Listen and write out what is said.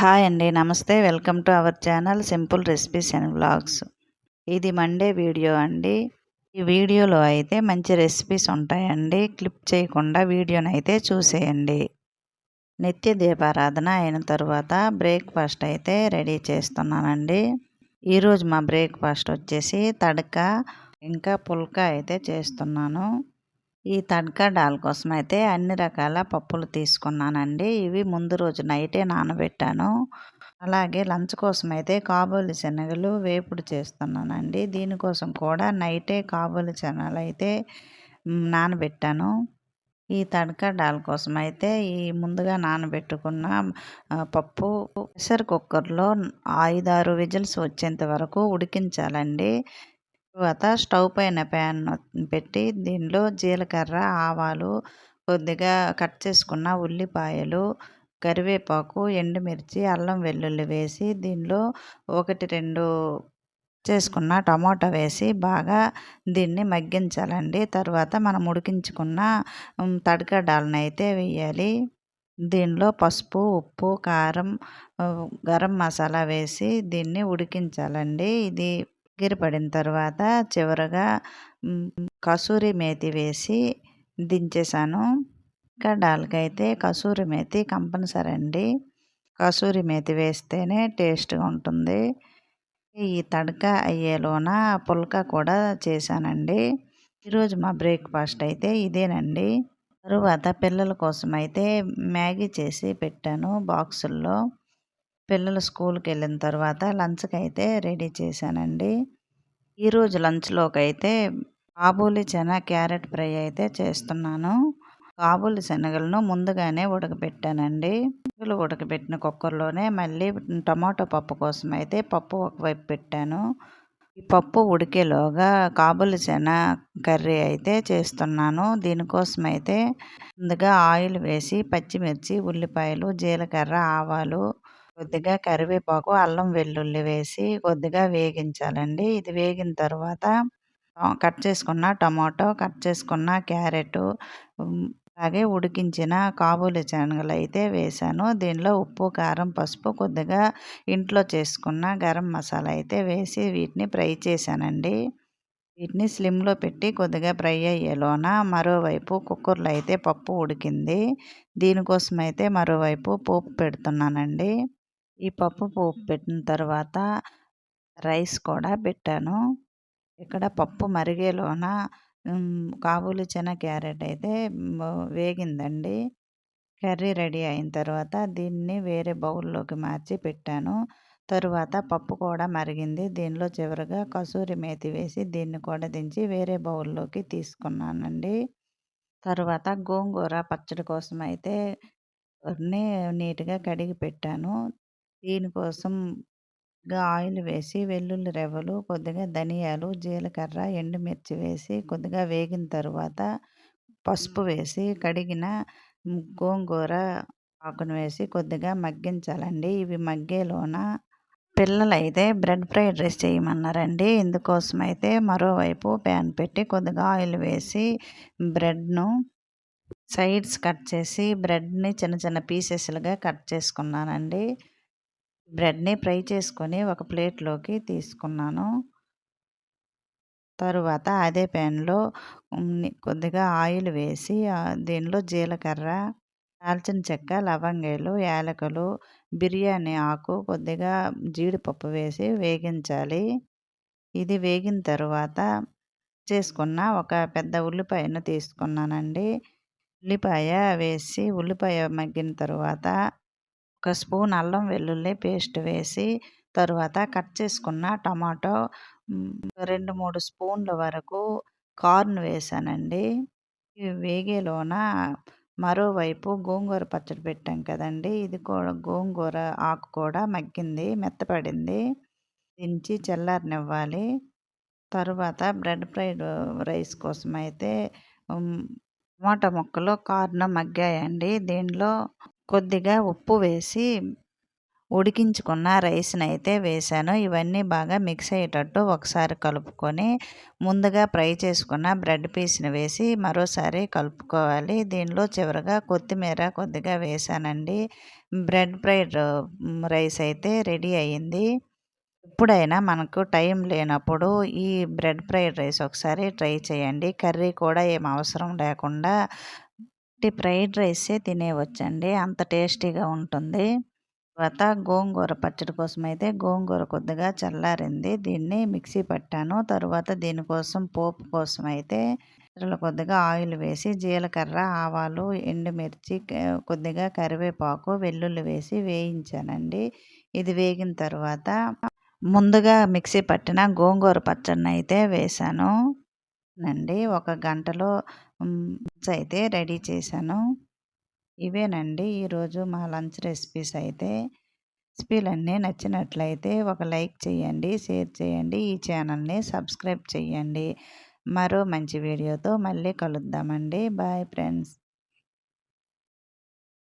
Hi అండి. నమస్తే. Welcome to our channel simple recipes and vlogs. ఇది మండే వీడియో అండి. ఈ వీడియోలో అయితే మంచి రెసిపీస్ ఉంటాయండి. క్లిప్ చేయకుండా వీడియోని అయితే చూసేయండి. నిత్య దీపారాధన అయిన తర్వాత బ్రేక్ఫాస్ట్ అయితే రెడీ చేస్తున్నానండి. ఈరోజు మా బ్రేక్ఫాస్ట్ వచ్చేసి తడక ఇంకా పుల్కా అయితే చేస్తున్నాను. ఈ తడకా డాల్ కోసం అయితే అన్ని రకాల పప్పులు తీసుకున్నానండి. ఇవి ముందు రోజు నైటే నానబెట్టాను. అలాగే లంచ్ కోసం అయితే కాబోలి శనగలు వేపుడు చేస్తున్నానండి. దీనికోసం కూడా నైటే కాబోలి శనగలు అయితే నానబెట్టాను. ఈ తడకా డాల్ కోసం అయితే ఈ ముందుగా నానబెట్టుకున్న పప్పు ప్రెషర్ కుక్కర్లో ఐదారు విజిల్స్ వచ్చేంత వరకు ఉడికించాలండి. తర్వాత స్టవ్ పైన ప్యాన్ పెట్టి దీనిలో జీలకర్ర ఆవాలు కొద్దిగా కట్ చేసుకున్న ఉల్లిపాయలు కరివేపాకు ఎండుమిర్చి అల్లం వెల్లుల్లి వేసి దీనిలో ఒకటి రెండు చేసుకున్న టమాటా వేసి బాగా దీన్ని మగ్గించాలండి. తర్వాత మనం ఉడికించుకున్న తడకడాలనైతే వేయాలి. దీనిలో పసుపు ఉప్పు కారం గరం మసాలా వేసి దీన్ని ఉడికించాలండి. ఇది పడిన తర్వాత చివరగా కసూరి మేతి వేసి దించేసాను. ఇంకా డాల్కైతే కసూరి మేతి కంపల్సరీ అండి. కసూరి మేతి వేస్తేనే టేస్ట్గా ఉంటుంది. ఈ తడక అయ్యేలోన పుల్క కూడా చేశానండి. ఈరోజు మా బ్రేక్ఫాస్ట్ అయితే ఇదేనండి. తరువాత పిల్లల కోసం అయితే మ్యాగీ చేసి పెట్టాను బాక్సుల్లో. పిల్లలు స్కూల్కి వెళ్ళిన తర్వాత లంచ్కి అయితే రెడీ చేశానండి. ఈరోజు లంచ్లోకి అయితే కాబూలి చెన క్యారెట్ ఫ్రై అయితే చేస్తున్నాను. కాబూలి శనగలను ముందుగానే ఉడకబెట్టానండి. ఉడకబెట్టిన కుక్కర్లోనే మళ్ళీ టమాటో పప్పు కోసం అయితే పప్పు ఒకవైపు పెట్టాను. ఈ పప్పు ఉడికేలోగా కాబూలి శన కర్రీ అయితే చేస్తున్నాను. దీనికోసం అయితే ముందుగా ఆయిల్ వేసి పచ్చిమిర్చి ఉల్లిపాయలు జీలకర్ర ఆవాలు కొద్దిగా కరివేపాకు అల్లం వెల్లుల్లి వేసి కొద్దిగా వేగించాలండి. ఇది వేగిన తర్వాత కట్ చేసుకున్న టమాటో కట్ చేసుకున్న క్యారెట్ అలాగే ఉడికించిన కాబూలి శనగలు అయితే వేసాను. దీనిలో ఉప్పు కారం పసుపు కొద్దిగా ఇంట్లో చేసుకున్న గరం మసాలా అయితే వేసి వీటిని ఫ్రై చేశానండి. వీటిని స్లిమ్లో పెట్టి కొద్దిగా ఫ్రై అయ్యేలోన మరోవైపు కుక్కర్లో అయితే పప్పు ఉడికింది. దీనికోసం అయితే మరోవైపు పోపు పెడుతున్నానండి. ఈ పప్పు పోపు పెట్టిన తర్వాత రైస్ కూడా పెట్టాను. ఇక్కడ పప్పు మరిగేలోన కాబూలి చెన క్యారెట్ అయితే వేగిందండి. కర్రీ రెడీ అయిన తర్వాత దీన్ని వేరే బౌల్లోకి మార్చి పెట్టాను. తరువాత పప్పు కూడా మరిగింది. దీనిలో చివరిగా కసూరి మేతి వేసి దీన్ని కూడా దించి వేరే బౌల్లోకి తీసుకున్నానండి. తరువాత గోంగూర పచ్చడి కోసం అయితే నీట్గా కడిగి పెట్టాను. దీనికోసం ఆయిల్ వేసి వెల్లుల్లి రెవ్వలు కొద్దిగా ధనియాలు జీలకర్ర ఎండుమిర్చి వేసి కొద్దిగా వేగిన తరువాత పసుపు వేసి కడిగిన గోంగూర ఆకును వేసి కొద్దిగా మగ్గించాలండి. ఇవి మగ్గేలోన పిల్లలు అయితే బ్రెడ్ ఫ్రైడ్ రైస్ చేయమన్నారండి. ఇందుకోసం అయితే మరోవైపు ప్యాన్ పెట్టి కొద్దిగా ఆయిల్ వేసి బ్రెడ్ను సైడ్స్ కట్ చేసి బ్రెడ్ని చిన్న చిన్న పీసెస్లుగా కట్ చేసుకున్నానండి. బ్రెడ్ని ఫ్రై చేసుకొని ఒక ప్లేట్లోకి తీసుకున్నాను. తరువాత అదే ప్యాన్లో కొద్దిగా ఆయిల్ వేసి దీనిలో జీలకర్ర దాల్చిన చెక్క లవంగాలు యాలకులు బిర్యానీ ఆకు కొద్దిగా జీడిపప్పు వేసి వేగించాలి. ఇది వేగిన తరువాత చేసుకున్న ఒక పెద్ద ఉల్లిపాయను తీసుకున్నానండి. ఉల్లిపాయ వేసి ఉల్లిపాయ మగ్గిన తరువాత ఒక స్పూన్ అల్లం వెల్లుల్లి పేస్ట్ వేసి తరువాత కట్ చేసుకున్న టమాటో రెండు మూడు స్పూన్ల వరకు కార్న్ వేసానండి. వేగేలోన మరోవైపు గోంగూర పచ్చడి పెట్టాం కదండి. ఇది కూడా గోంగూర ఆకు కూడా మగ్గింది మెత్తపడింది. దించి చల్లారనివ్వాలి. తరువాత బ్రెడ్ ఫ్రైడ్ రైస్ కోసం అయితే టమాటా ముక్కలు కార్న్ మగ్గాయండి. దీనిలో కొద్దిగా ఉప్పు వేసి ఉడికించుకున్న రైస్ని అయితే వేసాను. ఇవన్నీ బాగా మిక్స్ అయ్యేటట్టు ఒకసారి కలుపుకొని ముందుగా ఫ్రై చేసుకున్న బ్రెడ్ పీస్ని వేసి మరోసారి కలుపుకోవాలి. దీనిలో చివరిగా కొత్తిమీర కొద్దిగా వేసానండి. బ్రెడ్ ఫ్రైడ్ రైస్ అయితే రెడీ అయ్యింది. ఎప్పుడైనా మనకు టైం లేనప్పుడు ఈ బ్రెడ్ ఫ్రైడ్ రైస్ ఒకసారి ట్రై చేయండి. కర్రీ కూడా ఏం అవసరం లేకుండా ఫ్రైడ్ రైసే తినేవచ్చండి. అంత టేస్టీగా ఉంటుంది. తర్వాత గోంగూర పచ్చడి కోసం అయితే గోంగూర కొద్దిగా చల్లారింది. దీన్ని మిక్సీ పట్టాను. తర్వాత దీనికోసం పోపు కోసం అయితే కొద్దిగా ఆయిల్ వేసి జీలకర్ర ఆవాలు ఎండుమిర్చి కొద్దిగా కరివేపాకు వెల్లుల్లి వేసి వేయించానండి. ఇది వేగిన తర్వాత ముందుగా మిక్సీ పట్టిన గోంగూర పచ్చడిని అయితే వేశాను. అండి ఒక గంటలో అయితే రెడీ చేశాను. ఇవేనండి ఈరోజు మా లంచ్ రెసిపీస్ అయితే. రెసిపీలన్నీ నచ్చినట్లయితే ఒక లైక్ చేయండి షేర్ చేయండి ఈ ఛానల్ని సబ్స్క్రైబ్ చేయండి. మరో మంచి వీడియోతో మళ్ళీ కలుద్దామండి. Bye friends.